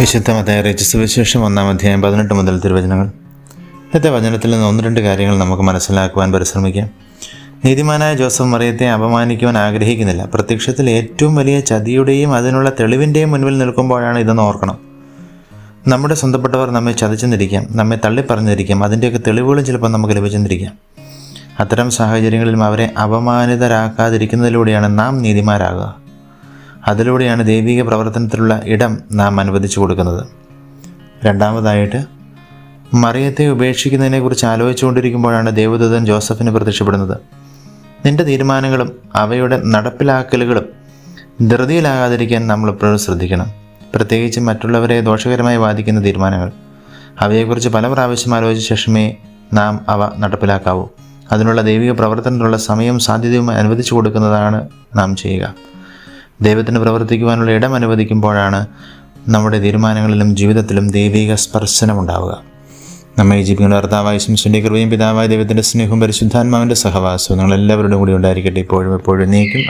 വിശുദ്ധ മതായ വിശേഷം ഒന്നാം അധ്യായം പതിനെട്ട് മുതൽ തിരുവചനങ്ങൾ. ഇന്നത്തെ വചനത്തിൽ നിന്ന് ഒന്ന് രണ്ട് കാര്യങ്ങൾ നമുക്ക് മനസ്സിലാക്കുവാൻ പരിശ്രമിക്കാം. നീതിമാനായ ജോസഫ് മറിയത്തെ അപമാനിക്കുവാൻ ആഗ്രഹിക്കുന്നില്ല. പ്രത്യക്ഷത്തിൽ ഏറ്റവും വലിയ ചതിയുടെയും അതിനുള്ള തെളിവിന്റെയും മുൻപിൽ നിൽക്കുമ്പോഴാണ് ഇതെന്ന് ഓർക്കണം. നമ്മുടെ സ്വന്തപ്പെട്ടവർ നമ്മെ ചതിച്ചെന്നിരിക്കാം. നമ്മെ തള്ളിപ്പറഞ്ഞിരിക്കാം. അതിന്റെയൊക്കെ തെളിവുകളും ചിലപ്പോൾ നമുക്ക് ലഭിച്ചെന്നിരിക്കാം. അത്തരം സാഹചര്യങ്ങളിലും അവരെ അപമാനിതരാക്കാതിരിക്കുന്നതിലൂടെയാണ് നാം നീതിമാരാകുക. അതിലൂടെയാണ് ദൈവിക പ്രവർത്തനത്തിലുള്ള ഇടം നാം അനുവദിച്ചു കൊടുക്കുന്നത്. രണ്ടാമതായിട്ട് മറിയത്തെ ഉപേക്ഷിക്കുന്നതിനെക്കുറിച്ച് ആലോചിച്ചുകൊണ്ടിരിക്കുമ്പോഴാണ് ദേവദൂതൻ ജോസഫിന് പ്രത്യക്ഷപ്പെടുന്നത്. നിന്റെ തീരുമാനങ്ങളും അവയുടെ നടപ്പിലാക്കലുകളും ധൃതിയിലാകാതിരിക്കാൻ നമ്മൾ എപ്പോഴും ശ്രദ്ധിക്കണം. പ്രത്യേകിച്ച് മറ്റുള്ളവരെ ദോഷകരമായി ബാധിക്കുന്ന തീരുമാനങ്ങൾ. അവയെക്കുറിച്ച് പല പ്രാവശ്യം ആലോചിച്ച ശേഷമേ നാം അവ നടപ്പിലാക്കാവൂ. അതിനുള്ള ദൈവിക പ്രവർത്തനത്തിനുള്ള സമയവും സാധ്യതയും അനുവദിച്ചു കൊടുക്കുന്നതാണ് നാം ചെയ്യുക. ദൈവത്തിന് പ്രവർത്തിക്കുവാനുള്ള ഇടം അനുവദിക്കുമ്പോഴാണ് നമ്മുടെ തീരുമാനങ്ങളിലും ജീവിതത്തിലും ദൈവിക സ്പർശനമുണ്ടാവുക. നമ്മെ ജീവിക്കുന്ന ഭർത്താവായ ശംശന്റെ കൃപയും പിതാവായ ദൈവത്തിന്റെ സ്നേഹവും പരിശുദ്ധാത്മാവിന്റെ സഹവാസവും നിങ്ങളെല്ലാവരുടെ കൂടി ഉണ്ടായിരിക്കട്ടെ. ഇപ്പോഴും എപ്പോഴും നീക്കും.